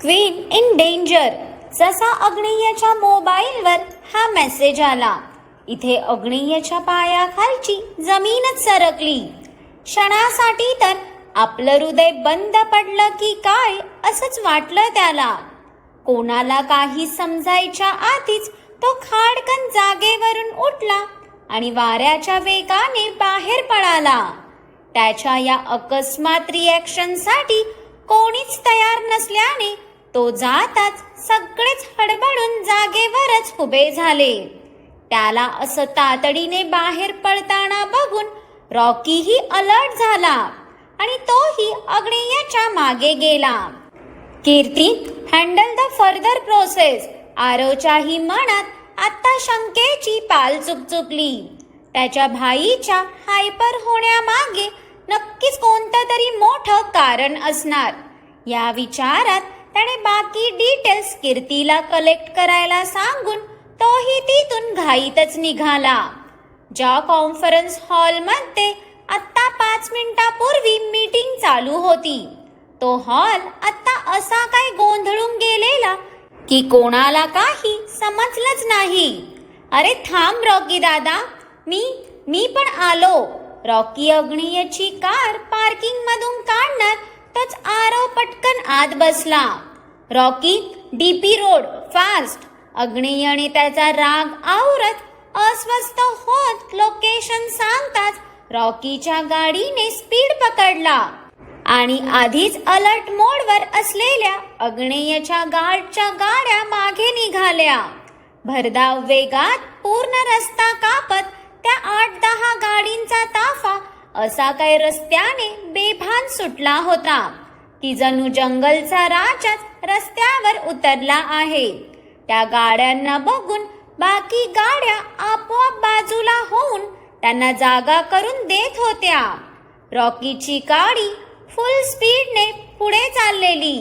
Queen in danger जसा अग्नेयच्या मोबाईलवर हा मेसेज आला. इथे अग्नेयच्या पायाखालची जमीनच सरकली. क्षणासाठी तर आपलं हृदय बंद पडलं की काय असंच वाटलं त्याला. कोणाला काही समजायच्या आधीच तो खाडकन जागेवरून उठला आणि वाऱ्याच्या वेगाने बाहेर पळाला. त्याच्या या अकस्मात रिॲक्शनसाठी कोणीच तयार नसल्याने तो जाताच सगळेच हडबडून जागेवरच उभे झाले. त्याला असं तातडीने बाहेर पडताना बघून रॉकीही अलर्ट झाला आणि तोही अग्नेयाच्या मागे गेला. Kirti handle the further process आरोच्याही मनात आता शंकेची पाल चुकचुकली. त्याच्या भाईच्या हायपर होण्यामागे नक्कीच कोणतं तरी मोठं कारण असणार. या विचारात त्याने बाकी डिटेल्स कीर्तीला कलेक्ट करायला सांगून तोही तिथून घाईतच निघाला. ज्या कॉन्फरन्स हॉलमध्ये आत्ता पाच मिनिटापूर्वी मीटिंग चालू होती. तो हॉल आत्ता असा काय गोंधळून गेलेला की कोणाला काही समजलंच नाही. अरे थांब रॉकी दादा मी मी पण आलो. रॉकी अग्नियची कार पार्किंग मधून काढणार तोच आरो पटकन आत बसला. Rocky DP road fast. अग्नेयने त्याचा राग आवरत अस्वस्थ होत लोकेशन सांगताच रॉकीच्या गाडीने स्पीड पकडला. आणि आधीच अलर्ट मोडवर असलेल्या अग्नेयच्या गार्डच्या गाड्या मागे निघाल्या. भरधाव वेगात पूर्ण रस्ता कापत त्या आठ दहा गाडींचा ताफा असा काय रस्त्याने बेभान सुटला होता. की जणू जंगलचा राजाच रस्त्यावर उतरला आहे. त्या गाड्यांना बघून बाकी गाड्या आपोआप बाजूला होऊन त्यांना जागा करून देत होत्या. रॉकीची गाडी फुल स्पीडने पुढे चाललेली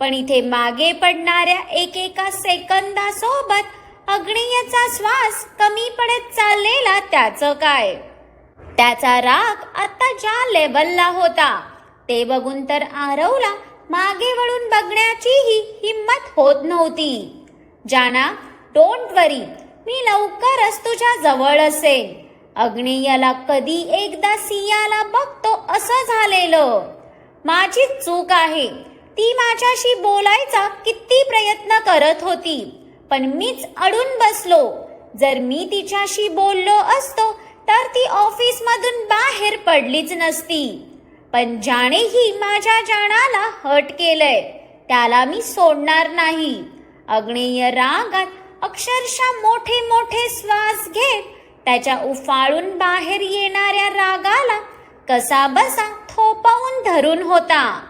पण इथे मागे पडणाऱ्या एकेका सेकंदासोबत अग्नियचा श्वास कमी पडत चाललेला त्याचं काय? त्याचा राग आता ज्या लेवलला होता. ते बघून तर आरवला मागे वळून बघण्याचीही हिंमत होत नव्हती. जाना डोंट वरी मी लवकरच तुझ्या जवळ असेल अग्नेयाला कधी एकदा सियाला बघतो असं झालेलं. माझी चूक आहे. ती माझ्याशी बोलायचा किती प्रयत्न करत होती पण मीच अडून बसलो. जर मी तिच्याशी बोललो असतो तर ती ऑफिसमधून बाहेर पडलीच नसती. पण ज्यानेही माझ्या जाणाला हट केलंय त्याला मी सोडणार नाही. अग्नेय रागात अक्षरशः मोठे मोठे श्वास घेत त्याच्या उफाळून बाहेर येणाऱ्या रागाला कसा बसा थोपवून धरून होता.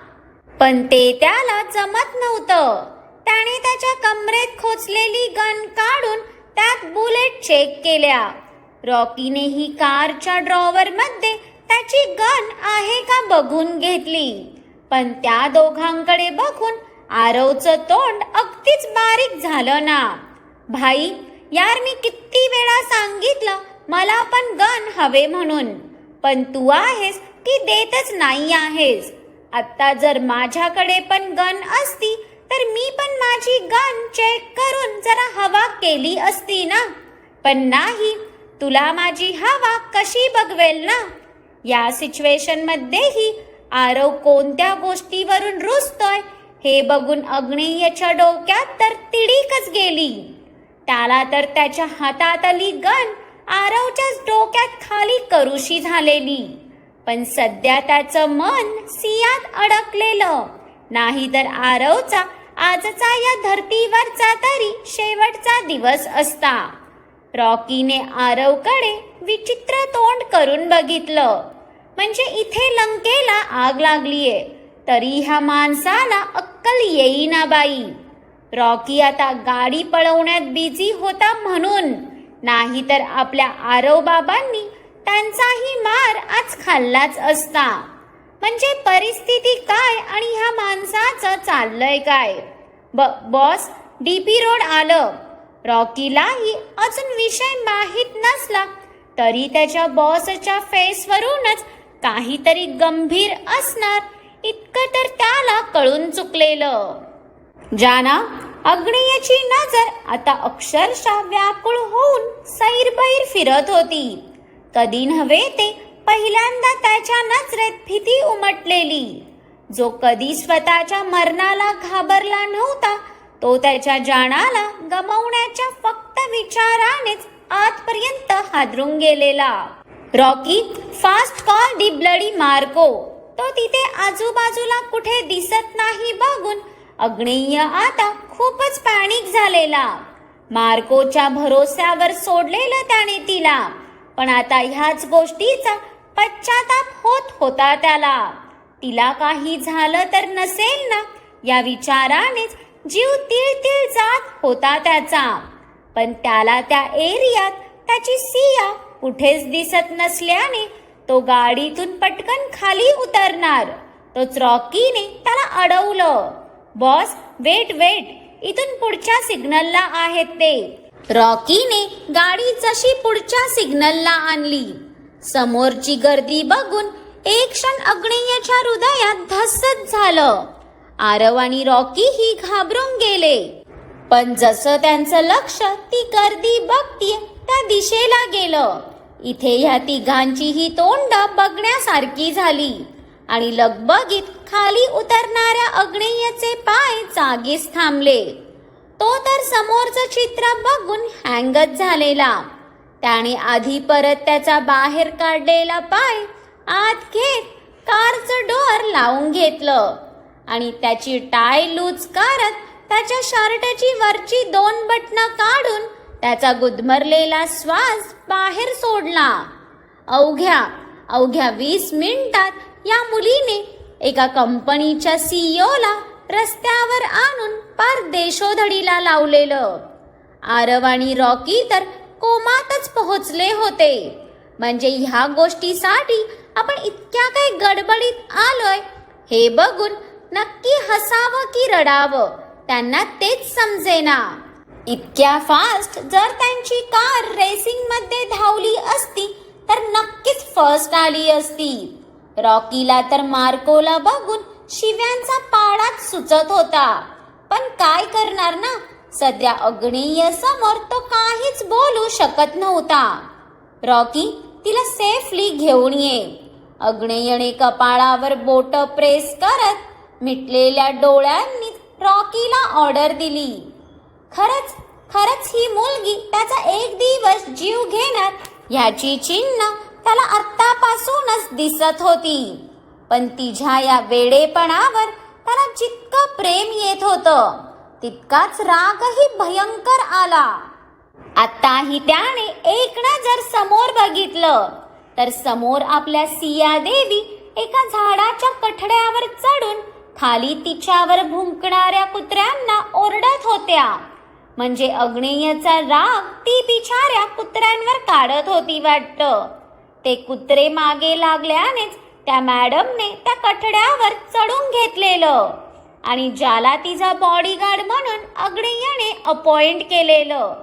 पण ते त्याला जमत नव्हतं. त्याने त्याच्या कमरेत खोचलेली गन काढून त्यात बुलेट चेक केल्या. रॉकीने ही कारच्या ड्रॉवर मध्ये त्याची गन आहे का बघून घेतली. पण त्या दोघांकडे बघून आरवचं तोंड अगदीच बारीक झालं ना. भाई यार मी किती वेळा सांगितलं मला पण गन हवे म्हणून. पण तू आहेस की देतच नाही आहेस. आता जर माझ्याकडे पण गन असती तर मी पण माझी गन चेक करून जरा हवा केली असती ना. पण नाही तुला माझी हवा कशी बघवेल ना? या सिच्युएशनमध्येही आरव कोणत्या गोष्टीवरून रुसतोय हे बघून अग्नेयच्या डोक्यात तर तिडीकच गेली. त्याला तर त्याच्या हातातली गन आरवच्याच डोक्यात खाली करुशी झालेली. पण सध्या त्याचं मन सियात अडकलेलं. नाही तर आरवचा आजचा या धर्तीवरचा तरी शेवटचा दिवस असता. रॉकीने आरवकडे विचित्र तोंड करून बघितलं. म्हणजे इथे लंकेला आग लागलीये. तरी ह्या माणसाला अक्कल येईना बाई. रॉकी आता गाडी पळवण्यात बिझी होता म्हणून. नाही तर आपल्या आरव बाबांनी त्यांचाही मार आज खाल्लाच असता. म्हणजे परिस्थिती काय आणि ह्या माणसाचं चाललंय काय? ब बॉस डीपी रोड आलं. रॉकीलाही अजून विषय माहीत नसला तरी त्याच्या बॉसच्या फेसवरूनच काहीतरी गंभीर असणार इतकं तर त्याला कळून चुकलेलं. जाना अग्नेयची नजर आता अक्षरशः व्याकुळ होऊन सैरबैर फिरत होती. कधी नव्हे ते पहिल्यांदा त्याच्या नजरेत भीती उमटलेली. जो कधी स्वतःच्या मरणाला घाबरला नव्हता तो त्याच्या जाणाला गमावण्याच्या फक्त विचारानेच आतपर्यंत हादरून गेलेला. Rocky fast call the bloody Marco तो तिथे आजूबाजूला कुठे दिसत नाही बघून अग्नेय आता खूपच पॅनिक झालेला. मार्कोच्या भरोस्यावर सोडलेलं त्याने तिला. पण आता ह्याच गोष्टीचा पश्चाताप होत होता त्याला. तिला काही झालं तर नसेल ना या विचारानेच जीव तीळ तीळ जात होता त्याचा. पण त्याला त्या एरियात त्याची सिया कुठेच दिसत नसल्याने तो गाडीतून पटकन खाली उतरणार. तोच रॉकीने त्याला अडवलं. बॉस वेट वेट इथून पुढच्या सिग्नलला आहेत ते. रॉकीने गाडी जशी पुढच्या सिग्नलला आणली. समोरची गर्दी बघून एक क्षण अग्नेयच्या हृदयात धस्सच झालं. आरव आणि रॉकी ही घाबरून गेले. पण जसं त्यांचं लक्ष ती गर्दी बघतीय त्या दिशेला गेलं. इथे ह्या तिघांची ही तोंड बघण्यासारखी झाली. आणि लगबगीत खाली उतरणाऱ्या अग्नेयचे पाय जागीच थांबले. तो तर समोरचं चित्र बघून हँगच झालेला. त्याने आधी परत त्याचा बाहेर काढलेला पाय आत घेत कारचं डोअर लावून घेतलं. आणि त्याची टाय लूज करत त्याच्या शर्टाची वरची दोन बटणं काढून त्याचा गुदमरलेला श्वास बाहेर सोडला. अवघ्या अवघ्या वीस मिनिटात या मुलीने एका कंपनीच्या सीईओला रस्त्यावर आणून पार देशोधडीला लावलेलं. आरव आणि रॉकी तर कोमातच पोहोचले होते. म्हणजे ह्या गोष्टीसाठी आपण इतक्या काही गडबडीत आलोय हे बघून नक्की हसावं की रडावं? त्यांना तेच समजेना. इतक्या फास्ट जर त्यांची कार रेसिंगमध्ये धावली असती तर नक्कीच फर्स्ट आली असती. रॉकीला तर मार्कोला बघून शिव्यांचा पाडाच सुचत होता. पण काय करणार ना? सध्या अग्नेय समोर तो काहीच बोलू शकत नव्हता. रॉकी तिला सेफली घेऊन ये. अग्नेयने कपाळावर बोट प्रेस करत मिटलेल्या डोळ्यांनी रॉकीला ऑर्डर दिली. खरंच खरंच ही मुलगी त्याचा एक दिवस जीव घेणार ह्याची चिन्ह त्याला आत्तापासूनच दिसत होती. पण तिच्या या वेडेपणावर त्याला जितकं प्रेम येत होतं तितकाच रागही भयंकर आला. आताही त्याने एक जर समोर बघितलं तर समोर आपल्या सिया देवी एका झाडाच्या कठड्यावर चढून खाली तिच्यावर भुंकणाऱ्या कुत्र्यांना ओरडत होत्या. म्हणजे अग्नेयचा राग ती बिचाऱ्या कुत्र्यांवर काढत होती वाटतं. ते कुत्रे मागे लागल्यानेच त्या मॅडमने त्या कठड्यावर चढून घेतलेलं आणि ज्याला तिचा बॉडीगार्ड म्हणून अग्नेयने अपॉइंट केलेलं.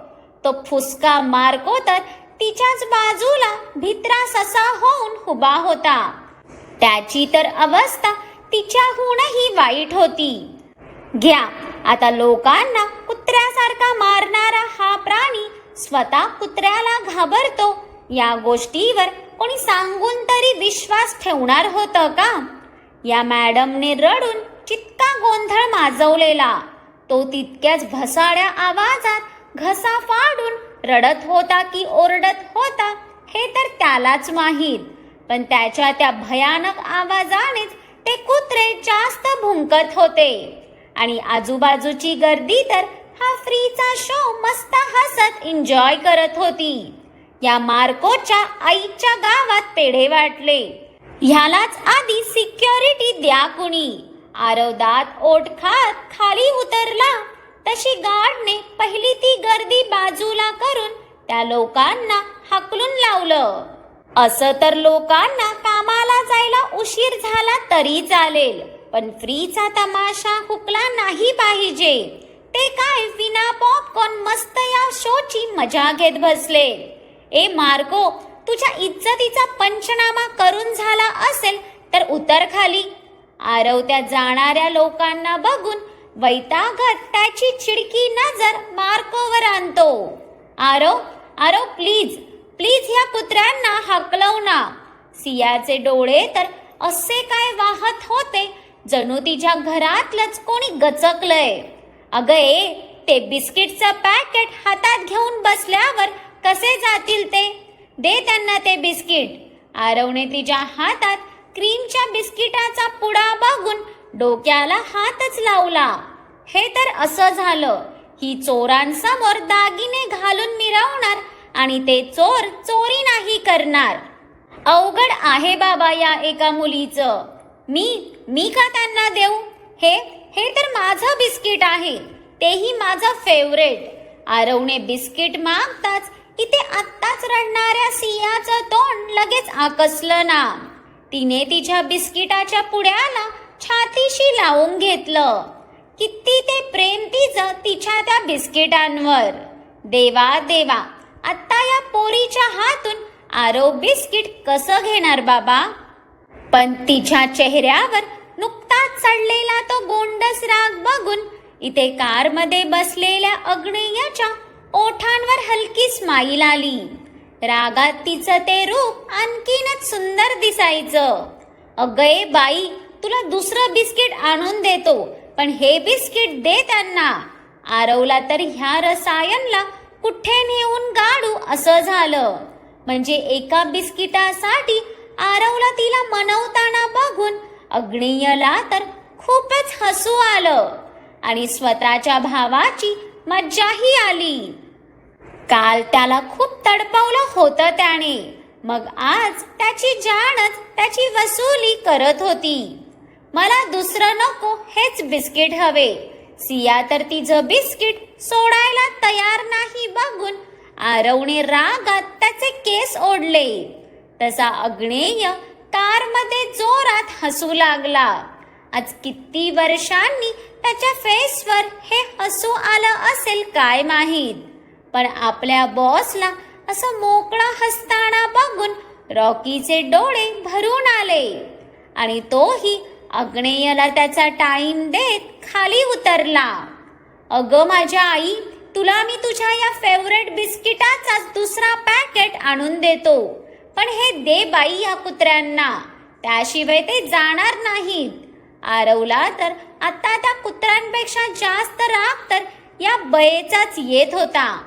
तो फुसका मार्को तर तिच्याच बाजूला भित्रा ससा होऊन उभा होता. त्याची तर अवस्था तिच्याहूनही वाईट होती. घ्या आता लोकांना कुत्र्यासारखा मारणारा हा प्राणी स्वतः कुत्र्याला घाबरतो या गोष्टीवर कोणी सांगून तरी विश्वास ठेवणार होतं का? या मॅडमने रडून चितका गोंधळ माजवलेला. तो तितक्याच भसाड्या आवाजात घसा फाडून रडत होता की ओरडत होता हे तर त्यालाच माहीत. पण त्याच्या त्या भयानक आवाजानेच ते कुत्रे जास्त भुंकत होते. आणि आजूबाजूची गर्दी तर हा फ्रीचा शो मस्त हसत एन्जॉय करत होती. या मार्कोच्या आईच्या गावात पेढे वाटले. ह्यालाच आधी सिक्युरिटी द्या कुणी. आरवदात ओट खात खाली उतरला. तशी गार्डने पहिली ती गर्दी बाजूला करून त्या लोकांना हकलून लावलं. असं तर लोकांना कामाला जायला उशीर झाला तरी चालेल पण फ्रीचा तमाशा हुकला नाही पाहिजे. ते काय विना पॉपकॉर्न मस्त या शोची मजा घेत बसले. ए मार्को तुझ्या इज्जतीचा पंचनामा करून झाला असेल तर उतर खाली. आरवत्या जाणाऱ्या लोकांना बघून वैतागत त्याची चिडकी नजर मार्कोवर आणतो. आरो आरो प्लीज प्लीज ह्या कुत्र्यांना हाकलव ना. सियाचे डोळे तर असे काय वाहत होते जणू तिच्या घरातलंच कोणी गचकलंय. अगं ए ते बिस्किटचं पॅकेट हातात घेऊन बसल्यावर कसे जातील ते? दे त्यांना ते बिस्किट. आरवने तिच्या हातात क्रीमच्या बिस्किटाचा पुडा बघून डोक्याला हातच लावला. हे तर असं झालं. ही चोरांसमोर दागिने घालून मिरवणार आणि ते चोर चोरी नाही करणार. अवघड आहे बाबा या एका मुलीचं. मी मी का त्यांना देऊ? हे हे तर माझं बिस्किट आहे. तेही माझं फेवरेट आरवने बिस्किट मागताच इथे आत्ताच रडणाऱ्या सियाचं तोंड लगेच आकसलं ना. तिने तिच्या बिस्किटाच्या पुड्याला छातीशी लावून घेतलं. किती ते प्रेम तिचं तिच्या त्या बिस्किटांवर. देवा देवा आत्ता या पोरीच्या हातून आरो बिस्किट कसं घेणार बाबा? पण तिच्या चेहऱ्यावर नुकताच चढलेला तो गोंडस राग बघून इथे कारमध्ये बसलेल्या अग्नेयाच्या ओठांवर हलकी स्माईल आली. रागात तिचं ते रूप आणखीनच सुंदर दिसायचं. अगये बाई तुला दुसरं बिस्किट आणून देतो पण हे बिस्किट दे त्यांना. आरवला तर ह्या रसायनला कुठे नेऊन गाडू असं झालं. म्हणजे एका बिस्किटासाठी आरवला तिला मनवताना बघून अग्नेयला तर खूपच हसू आलं आणि स्वतःच्या भावाची मज्जाही आली. काल त्याला खूप तडपवलं होतं त्याने. मग आज त्याची जाणच त्याची वसुली करत होती. मला दुसरं नको हेच बिस्किट हवे. सिया तर तिचं बिस्किट सोडा हरवणी रागात त्याचे केस ओढले. तसा अग्नेय कारमध्ये जोरात हसू लागला. आज किती वर्षांनी त्याच्या फेसवर हे हसू आलं असेल काय माहीत? पण आपल्या बॉसला असं मोकळा हसताना बघून रॉकीचे डोळे भरून आले. आणि तोही अग्नेयला त्याचा टाइम देत खाली उतरला. अगं माझ्या आई तुला मी तुझ्या या फेवरेट बिस्किटाचा दुसरा पॅकेट आणून देतो. पण हे दे बाई या कुत्र्यांना. त्याशिवाय ते जाणार नाहीत. आरवला तर आता त्या कुत्र्यांपेक्षा जास्त राग तर या बयेचाच येत होता.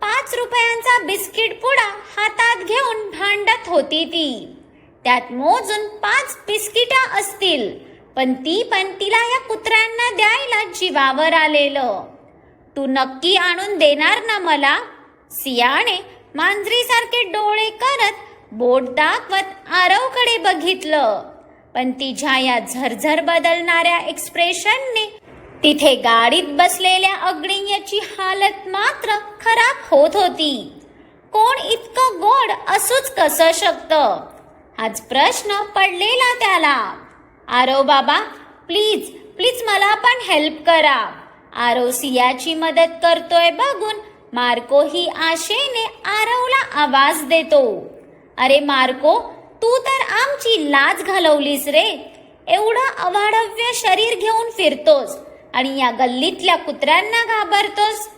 पाच रुपयांचा बिस्किट पुडा हातात घेऊन भांडत होती ती. त्यात मोजून पाच बिस्किटा असतील पण ती पण तिला या कुत्र्यांना द्यायला जीवावर आलेलं. तू नक्की आणून देणार ना मला? सियाने मांजरीसारखे डोळे करत बोट दाखवत आरवकडे बघितलं. पण तिच्या या झरझर बदलणाऱ्या एक्सप्रेशनने तिथे गाडीत बसलेल्या अग्नियाची हालत मात्र खराब होत होती. कोण इतकं गोड असूच कसं शकतं? हाच प्रश्न पडलेला त्याला. आरव बाबा प्लीज प्लीज मला पण हेल्प करा. आरोसियाची मदत करतोय बघून मार्को ही आशेने आरवला आवाज देतो. अरे मार्को तू तर आमची लाज घालवलीस रे. एवढं अवाढव्य शरीर घेऊन फिरतोस आणि या गल्लीतल्या कुत्र्यांना घाबरतोस.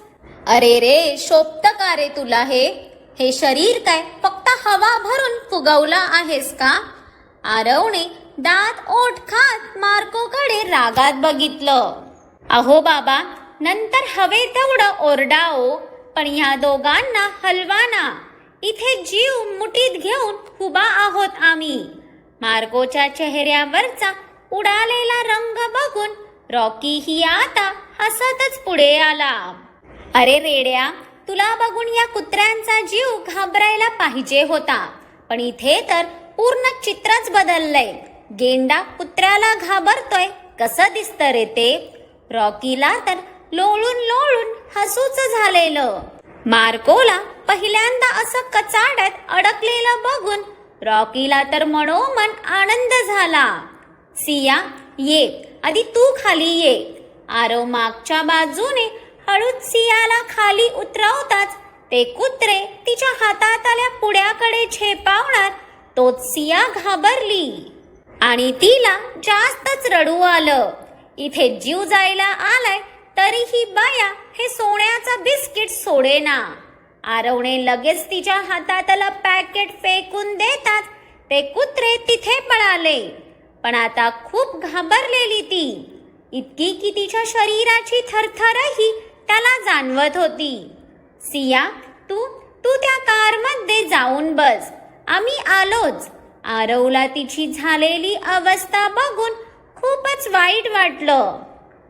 अरे रे शोभत का रे तुला हे? हे शरीर काय फक्त हवा भरून फुगवलं आहेस का? आरवने दात ओठ खात मार्कोकडे रागात बघितलं. अहो बाबा नंतर हवे तेवढं ओरडाओ पण ह्या दोघांना हलवाना इथे जीव मुठीत घेऊन उभा आहोत आम्ही. मार्गोच्या चेहऱ्यावरचा उडालेला रंग बघून रॉकी ही आता हसतच पुढे आला. अरे रेड्या तुला बघून या कुत्र्यांचा जीव घाबरायला पाहिजे होता पण इथे तर पूर्ण चित्रच बदललंय. गेंडा कुत्र्याला घाबरतोय कसं दिसतं रे ते? रॉकीला तर लोळून लोळून हसूच झालेलं. मार्कोला पहिल्यांदा असं कचाड्यात अडकलेलं बघून रॉकीला तर मनोमन आनंद झाला. सिया ये आधी तू खाली ये. आरव मागच्या बाजूने हळूच सियाला खाली उतरवताच ते कुत्रे तिच्या हातात आल्या पुड्याकडे झेपावणार तोच सिया घाबरली. आणि तिला जास्तच रडू आलं. इथे जीव जायला आलाय तरीही बाया हे सोन्याचा बिस्किट सोडेना. आरवणे लगेच तिच्या हातातला पॅकेट फेकून देतात. ते कुत्रे तिथे पळाले. पण आता खूप घाबरलेली ती. इतकी की तिच्या शरीराची थरथरही त्याला जाणवत होती. सिया तू तू त्या कारमध्ये जाऊन बस. आम्ही आलोच. आरवला तिची झालेली अवस्था बघून खूपच वाईट वाटलं.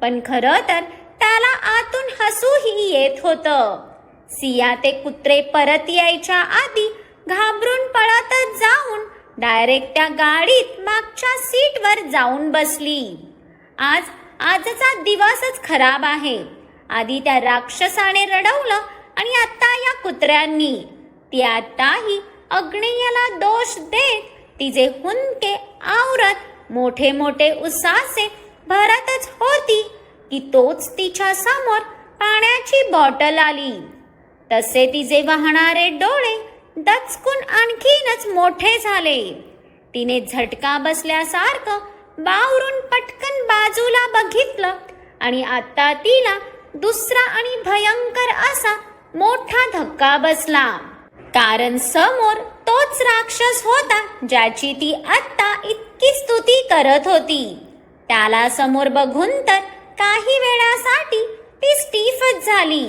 पण खरं तर त्याला आतून हसूही येत होतं. सिया ते कुत्रे परत यायच्या आधी घाबरून पळतच जाऊन डायरेक्ट त्या गाडीत मागच्या सीटवर जाऊन बसली. आज आजचा दिवसच खराब आहे. आधी त्या राक्षसाने रडवलं आणि आता या कुत्र्यांनी. ती आताही अग्नेयाला दोष देत तिचे हुंदके आवरत मोठे मोठे उसासे भरतच होती की तोच तिच्या समोर पाण्याची बॉटल आली. तसे तिचे वाहणारे डोळे दचकून आणखीनच मोठे झाले. तिने झटका बसल्यासारखं बावरून पटकन बाजूला बघितलं आणि आता तिला दुसरा आणि भयंकर असा मोठा धक्का बसला. कारण समोर तोच राक्षस होता ज्याची ती आत्ता इतकी स्तुती करत होती. त्याला समोर बघून तर काही वेळासाठी ती स्टीफच झाली.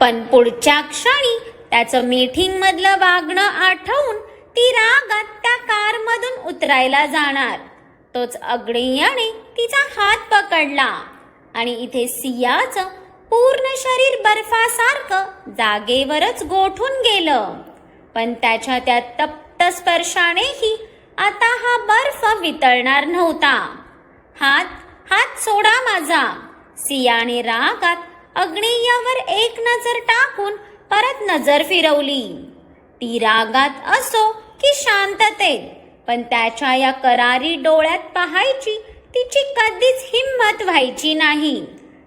पण पुढच्या क्षणी त्याचं मीटिंग मधलं वागणं आठवून ती रागात त्या कारमधून उतरायला जाणार. तोच अग्नेयाने तिचा हात पकडला आणि इथे सियाचं पूर्ण शरीर बर्फासारखं जागेवरच गोठून गेलं. पण त्याच्या त्या तप्त स्पर्शानेही आता हा बर्फ वितळणार नव्हता. हात हात सोडा माझा. सियाने रागात अग्नेयावर एक नजर टाकून परत नजर फिरवली. ती रागात असो की शांततेत पण त्याच्या या करारी डोळ्यात पाहायची तिची कधीच हिंमत व्हायची नाही.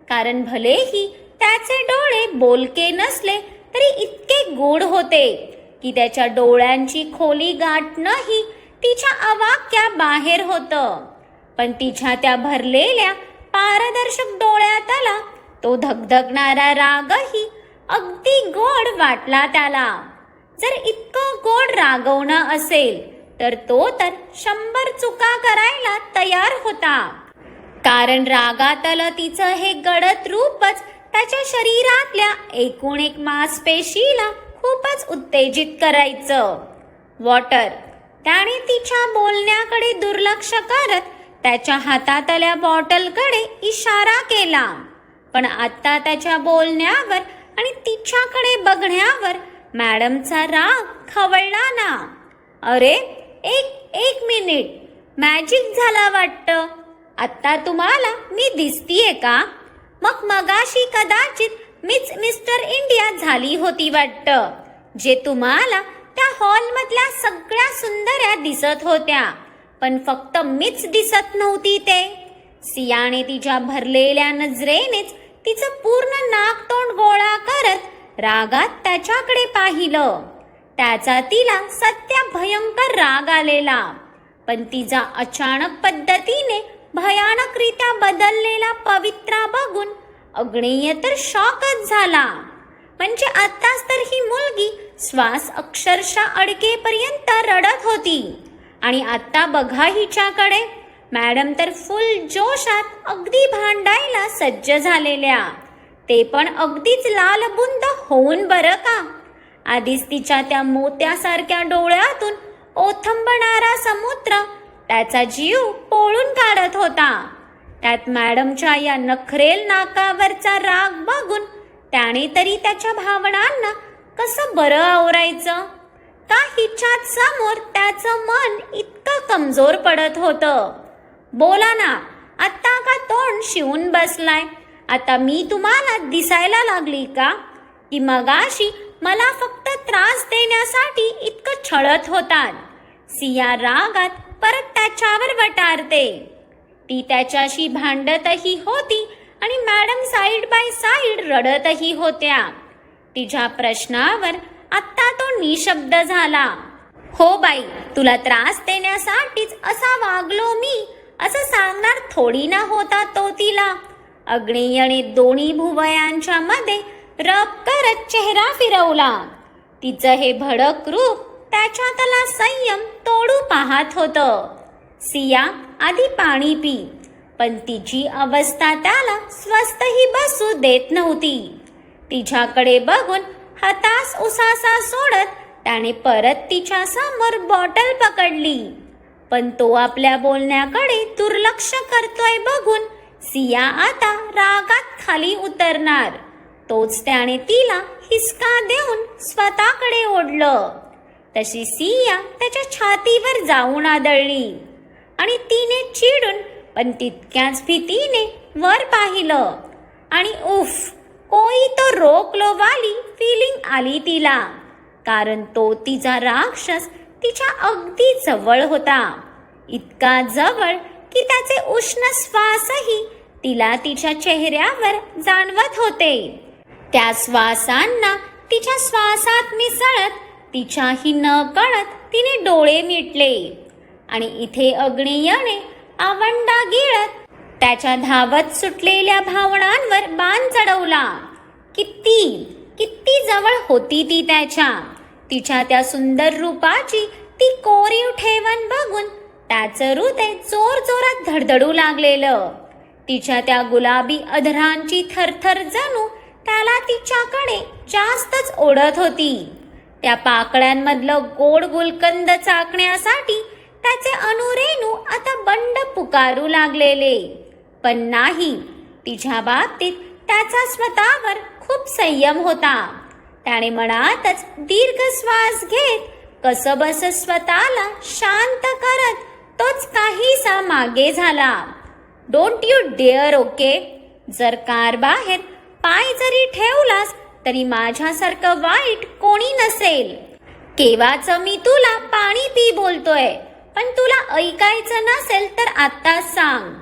कारण भलेही त्याचे डोळे बोलके नसले तरी इतके गोड होते. की त्याच्या डोळ्यांची खोली गाठणंही तिच्या अवाक्या बाहेर होतं. पण तिच्या त्या भरलेल्या पारदर्शक डोळ्यातला तो धगधगणारा रागही अगदी गोड वाटला त्याला. जर इतकं गोड रागवणं असेल तर तो तर शंभर चुका करायला तयार होता. कारण रागातलं तिचं हे गडद रूपच त्याच्या शरीरातल्या एकूण एक मांसपेशीला खूपच उत्तेजित करायचं. वॉटर त्याने तिच्या बोलण्याकडे दुर्लक्ष करत त्याच्या हातातल्या बॉटलकडे इशारा केला. पण आता त्याच्या बोलण्यावर आणि तिच्याकडे बघण्यावर मॅडमचा राग खवळला ना. अरे एक एक मिनिट. मॅजिक झाला वाटतं. आत्ता तुम्हाला मी दिसतीये का? मग मगाशी कदाचित मीच मिस्टर इंडिया झाली होती वाटतं. जे तुम्हाला त्या हॉलमधल्या सगळ्या सुंदऱ्या दिसत होत्या. पण फक्त मीच दिसत नव्हती ते. सियाने तिच्या भरलेल्या नजरेनेच तिचं पूर्ण नाक तोंड गोळा करत रागात त्याच्याकडे पाहिलं. त्याचा तिला सत्या भयंकर राग आलेला. पण तिचा अचानक पद्धतीने भयानकरित्या बदललेला पवित्रा बघून अग्नेय तर शॉकच झाला. म्हणजे आत्ताच तर ही मुलगी श्वास अक्षरशः अडकेपर्यंत रडत होती. आणि आत्ता बघा हिच्याकडे. मॅडम तर फुल जोशात अगदी भांडायला सज्ज झालेल्या. ते पण अगदीच लालबुंद होऊन बरं का? आधीच तिच्या त्या मोत्यासारख्या डोळ्यातून ओथंबणारा समुद्र त्याचा जीव पोळून काढत होता. त्यात मॅडमच्या या नखरेल नाकावरचा राग बघून त्याने तरी त्याच्या भावनांना कसं बरं आवरायचं? का हिच्यात समोर त्याचं मन इतकं कमजोर पडत होतं. बोला ना आत्ता का तोंड शिवून बसलाय? आता मी तुम्हाला दिसायला लागली का? की मगाशी मला फक्त त्रास देण्यासाठी इतकं छळत होतात. सिया रागात परत त्याच्यावर वटारते. ती त्याच्याशी भांडतही होती आणि मॅडम साईड बाय साईड रडतही होत्या. तिच्या प्रश्नावर आत्ता तो निशब्द झाला. हो बाई तुला त्रास देण्यासाठीच असा वागलो मी असं सांगणार थोडी ना होता तो तिला. अग्नेयने दोन्ही भुवयांच्या मध्ये रब करत चेहरा फिरवला. तिचं हे भडक रूप त्याच्यातला संयम तोडू पाहत होतं. सिया आधी पाणी पी पण तिची अवस्था त्याला स्वस्तही बसू देत नव्हती. तिच्याकडे बघून हताश उसासा सोडत त्याने परत तिच्या समोर बॉटल पकडली. पण तो आपल्या बोलण्याकडे दुर्लक्ष करतोय बघून सिया आता रागात खाली उतरणार. तोच त्याने तिला हिसका देऊन स्वतःकडे ओढलं. तशी सिया त्याच्या छातीवर जाऊन आदळली. आणि तिने चिडून पण तितक्याच भीतीने वर पाहिलं. आणि उफ कोई तो रोक लो वाली फिलिंग आली तिला. कारण तो तिचा राक्षस तिच्या अगदी जवळ होता. इतका जवळ की त्याचे उष्ण श्वासही तिला तिच्या चेहऱ्यावर जाणवत होते. त्या श्वासांना तिच्या श्वासात मिसळत तिच्याही न कळत तिने डोळे मिटले. आणि इथे अग्नेयने आवंडा गिळत त्याच्या धावत सुटलेल्या भावनांवर बाण चढवला. किती किती जवळ होती ती त्याच्या. तिच्या त्या सुंदर रूपाची ती कोरीव ठेवण बघून त्याचं हृदय जोर जोरात धडधडू लागलेलं. तिच्या त्या गुलाबी अधरांची थरथर जणू त्याला तिच्याकडे जास्तच ओढत होती. त्या पाकळ्यांमधलं गोड गुलकंद चाकण्यासाठी त्याचे अनुरेणू आता बंड पुकारू लागलेले. पण नाही तिच्या बाबतीत त्याचा स्वतःवर खूप संयम होता. त्याने मनातच दीर्घ श्वास घेत कसं बस स्वतःला शांत करत तोच काहीसा मागे झाला. डोंट यू डेअर ओके जर कार बाहेर पाय जरी ठेवलास तरी माझ्यासारखं वाईट कोणी नसेल. केव्हाच मी तुला पाणी पी बोलतोय? पण तुला ऐकायचं नसेल तर आता सांग.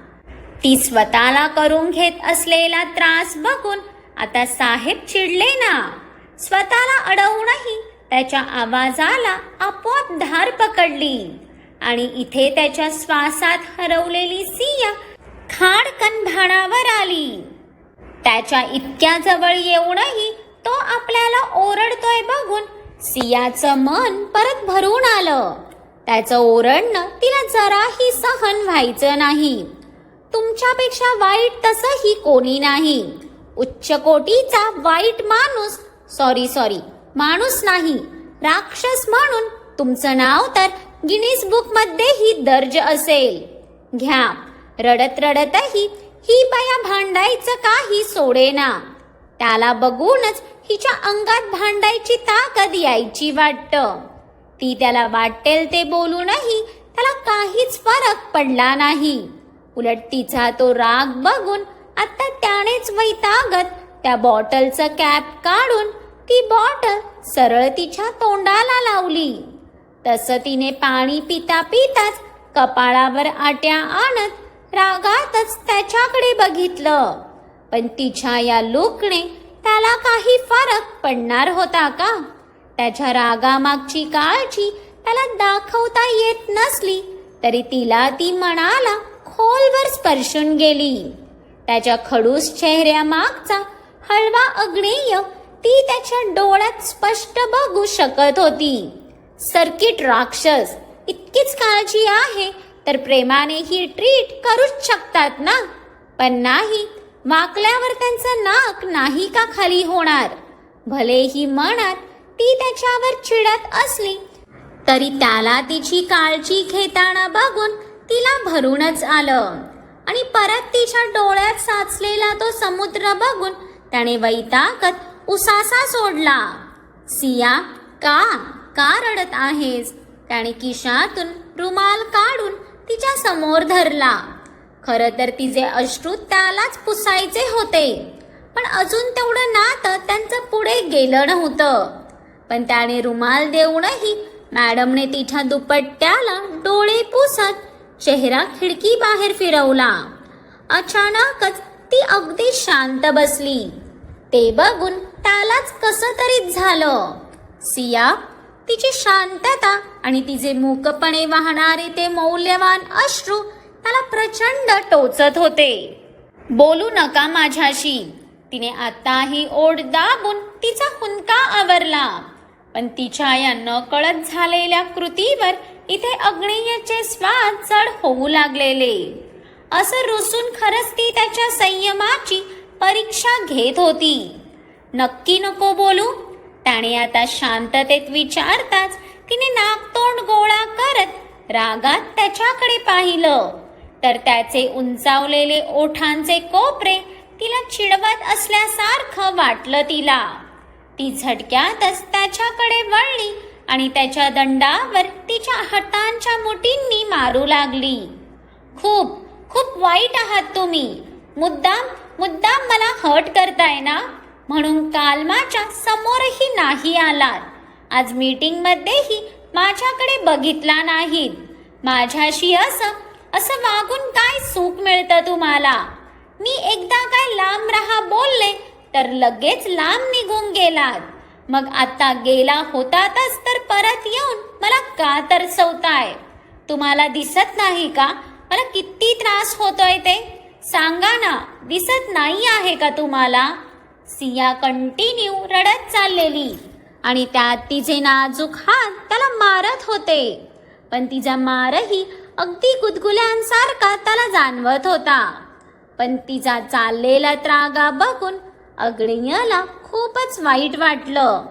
ती स्वतःला करून घेत असलेला त्रास बघून आता साहेब चिडले ना. स्वतःला अडवूनही त्याच्या आवाजाला आपोआप धार पकडली. आणि इथे त्याच्या श्वासात हरवलेली सिया खाडकन भाणावर आली. त्याच्या इतक्या जवळ येऊनही तो आपल्याला ओरडतोय बघून सियाचं मन परत भरून आलं. त्याचं ओरडणं तिला जराही सहन व्हायचं नाही. तुमच्यापेक्षा वाईट तसंही कोणी नाही. उच्च कोटीचा वाईट माणूस सॉरी सॉरी माणूस नाही. राक्षस म्हणून तुमचं नाव तर गिनीज बुक मध्येही दर्ज असेल. घ्या. रडत रडतही ही बाया भांडायचं काही सोडेना. त्याला बघूनच हिच्या अंगात भांडायची ताकद यायची वाटतं. ती त्याला वाटेल ते बोलूनही त्याला काहीच फरक पडला नाही. उलट तिचा तो राग बघून आता त्यानेच वैतागत त्या बॉटलचं कॅप काढून ती बॉटल सरळ तिच्या तोंडाला लावली. तसं तिने पाणी पिता पिताच कपाळावर आट्या आणत रागातच त्याच्याकडे बघितलं. पण तिच्या या लुकने त्याला काही फरक पडणार होता का? त्याच्या रागामागची काळजी त्याला दाखवता येत नसली तरी तिला ती मनाला खोलवर स्पर्शून गेली. त्याच्या खडूस चेहऱ्यामागचा हळवा अग्नेय ती त्याच्या डोळ्यात स्पष्ट बघू शकत होती. सर्किट राक्षस इतकीच काळजी आहे तर प्रेमाने ही ट्रीट करूच शकतात ना? पण नाही वाकल्यावर त्यांचं नाक नाही का खाली होणार? भलेही मनात ती त्याच्यावर चिडत असली तरी त्याला तिची काळजी घेताना बघून तिला भरूनच आलं. आणि परत तिच्या डोळ्यात साचलेला तो समुद्र बघून त्याने वैतागत उसासा सोडला. सिया का? का रडत आहेस? त्याने किशातून रुमाल काढून तिच्या समोर धरला. खरं तर तिचे अश्रू त्यालाच पुसायचे होते पण अजून तेवढं नातं त्यांचं पुढे गेलं नव्हतं. पण त्याने रुमाल देऊनही मॅडमने तिच्या दुपट्ट्याला डोळे पुसत चेहरा खिडकी बाहेर फिरवला. अचानकच ती अगदी शांत बसली. ते बघून त्यालाच कसं तरी झालं. सिया तिची शांतता आणि तिचे मूकपणे वाहणारे ते मौल्यवान अश्रू त्याला प्रचंड टोचत होते. बोलू नका माझ्याशी. तिने आताही ओढ दाबून तिचा हुंका आवरला. पण तिच्या या नकळत झालेल्या कृतीवर इथे अग्नेयचे स्वाद चढ होऊ लागलेले. असं रुसून खरंच ती त्याच्या संयमाची परीक्षा घेत होती. नक्की नको बोलू. त्याने आता शांततेत विचारताच तिने नाकतोंड गोळा करत रागात त्याच्याकडे पाहिलं. तर त्याचे उंचावलेले ओठांचे कोपरे तिला चिडवत असल्यासारखं वाटलं तिला. ती झटक्यातच त्याच्याकडे वळली आणि त्याच्या दंडावर तिच्या हातांच्या मुठींनी मारू लागली. खूप खूप वाईट आहात तुम्ही. मुद्दाम मुद्दाम मला हट करताय ना? म्हणून कालमाच्या समोरही नाही आलात. आज मीटिंग मध्येही माझ्याकडे बघितला नाहीत. माझ्याशी असं असं वागून काय सुख मिळतं तुम्हाला? मी एकदा काय लांब राहा बोलले तर लगेच लांब निघून गेलात. मग आता गेला होतातच तर परत येऊन मला का तरसवताय तुम्हाला दिसत नाही का? मला किती त्रास होतोय ते? सांगा ना दिसत नाही आहे का तुम्हाला? सिया कंटिन्यू रडत चाललेली. आणि त्यात तिचे नाजूक हात त्याला मारत होते. पण तिचा मारही अगदी गुदगुल्यांसारखा त्याला जाणवत होता. पण तिचा चाललेला त्रागा बघून अग्नियाला खूपच वाईट वाटलं.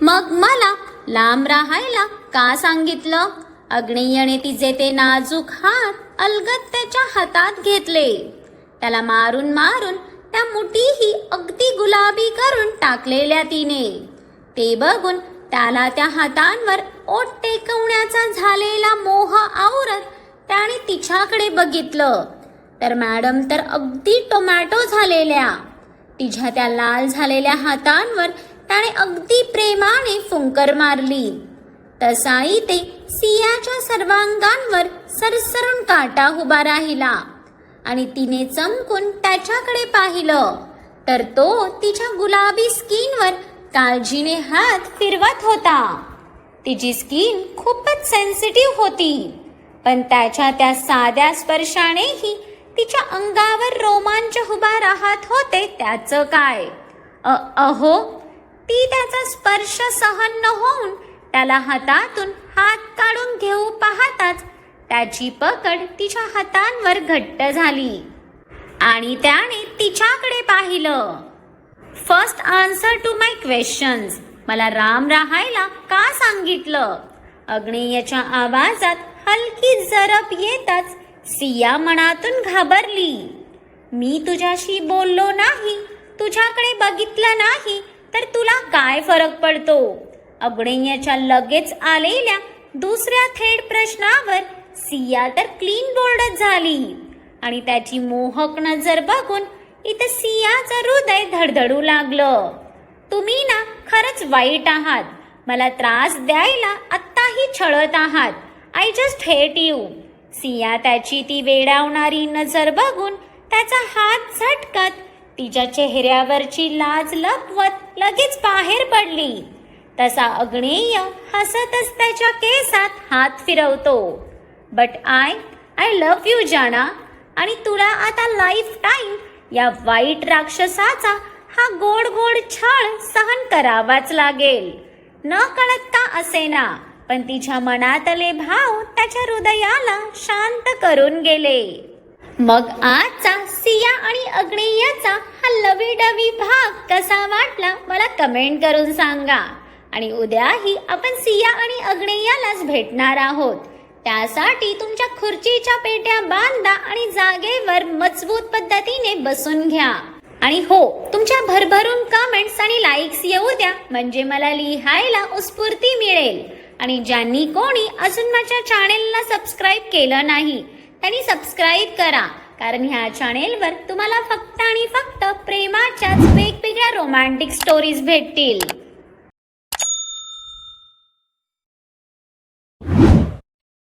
मग मला लांब राहायला का सांगितलं? अग्नेयने तिचे ते नाजूक हात अलगत त्याच्या हातात घेतले. त्याला मारून मारून त्या मुठीही अगदी गुलाबी करून टाकलेल्या तिने. ते बघून त्याला त्या हातांवर ओट टेकवण्याचा झालेला मोह आवरत त्याने तिच्याकडे बघितलं. तर मॅडम तर अगदी टोमॅटो झालेल्या तिच्या त्या लाल झालेल्या हातांवर त्याने अगदी प्रेमाने फुंकर मारली. तसाही ते सियाच्या सर्वांगांवर सरसरून काटा उभा राहिला. आणि तिने चमकून त्याच्याकडे पाहिलं तर तो तिच्या गुलाबी स्किनवर काळजीने हात फिरवत होता. तिची स्किन खूपच सेन्सिटिव्ह होती पण त्याच्या त्या साध्या स्पर्शानेही तिच्या अंगावर रोमांच उभा राहत होते त्याचं काय? अ अहो ती त्याचा स्पर्श सहन न होऊन त्याला हातातून हात काढून घेऊ पाहताच त्याची पकड तिच्या हातांवर घट्ट झाली. आणि त्याने तिच्याकडे पाहिलं. First answer to my questions मला राम राहायला का सांगितलं? अग्नेयच्या आवाजात हलकी जरब येताच सिया मनातून घाबरली. मी तुझ्याशी बोललो नाही तुझ्याकडे बघितलं नाही तर तुला काय फरक पडतो? अग्नेयाच्या लगेच आलेल्या दुसऱ्या थेट प्रश्नावर सिया तर क्लीन बोर्डच झाली. आणि त्याची मोहक नजर बघून इथं सियाचं हृदय धडधडू लागलं. तुम्ही ना खरंच वाईट आहात. मला त्रास द्यायला आत्ताही छळत आहात. I just hate you Siya त्याची ती वेडावणारी नजर बघून त्याचा हात झटकत तिच्या चेहऱ्यावरची लाज लपवत लगेच बाहेर पडली. तसा अग्नेय हसतच त्याच्या केसात हात फिरवतो. But I I love you जाना. आणि तुला आता लाईफ टाईम या वाईट राक्षसाचा हा गोड गोड छळ सहन करावाच लागेल. न कळत का असेना? पण तिच्या मनातले भाव त्याच्या हृदयाला शांत करून गेले. मग आजचा सिया आणि अग्नेयाचा हा लवीडवी भाग कसा वाटला मला कमेंट करून सांगा. आणि उद्याही आपण सिया आणि अग्नेयालाच भेटणार आहोत. त्यासाठी तुमच्या खुर्चीच्या पेट्या बांधा आणि जागेवर मजबूत पद्धतीने बसून घ्या. आणि हो तुमच्या भरभरून कमेंट्स आणि लाईक्स येऊ द्या. म्हणजे मला लिहायला उत्स्फूर्ती मिळेल. आणि ज्यांनी कोणी अजून माझ्या चॅनेलला सबस्क्राईब केलं नाही त्यांनी सबस्क्राईब करा. कारण ह्या चॅनेलवर तुम्हाला फक्त आणि फक्त प्रेमाच्याच वेगवेगळ्या रोमॅन्टिक स्टोरीज भेटतील.